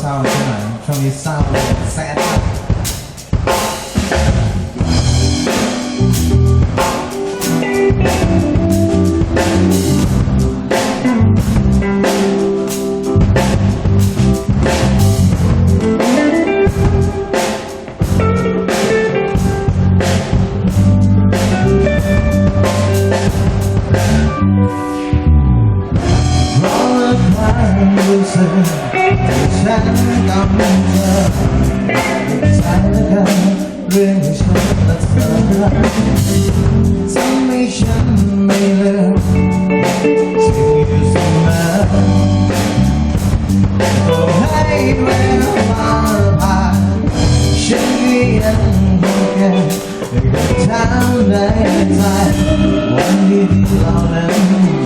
เศร้าๆใช่ไหมช่วงนี้เศร้าแซด ทำให้ฉันไม่ลืมที่อยู่เสมออให้เวลาผ่านฉันยังคงเก็บางในใจวันดีๆเหล่านั้น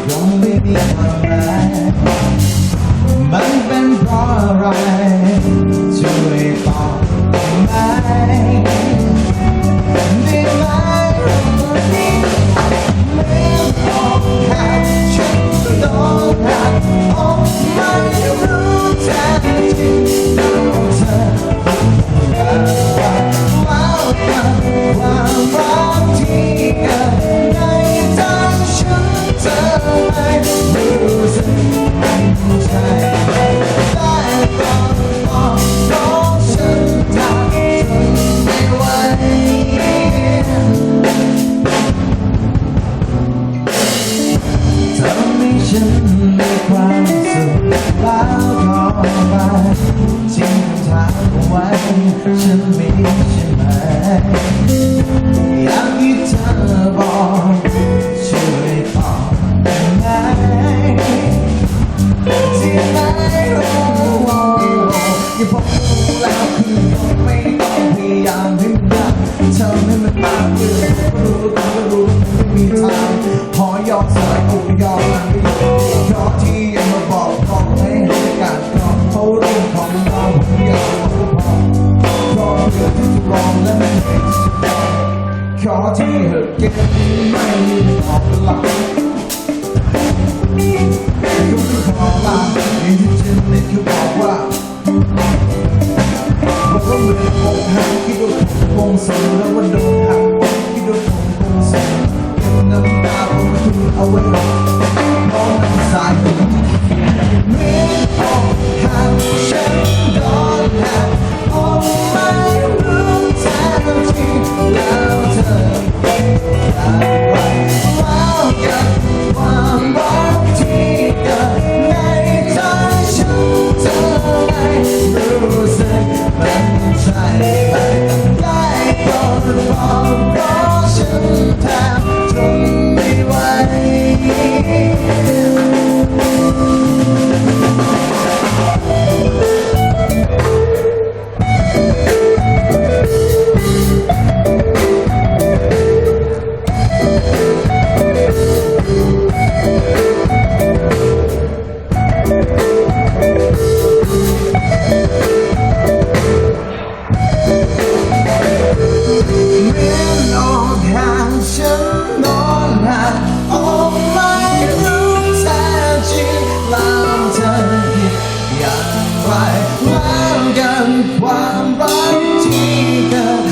คงไม่มีความหมายมันเป็นเพราะอะไมาทิ้งทางเอาไว้ฉันมีใช่ไหมอยากให้เธอบอกช่วยบอกได้ไงที่ไม่รู้ว่าอย่าบอก party, get me money, pop the lock. ายล้ากันความรักที่เกิด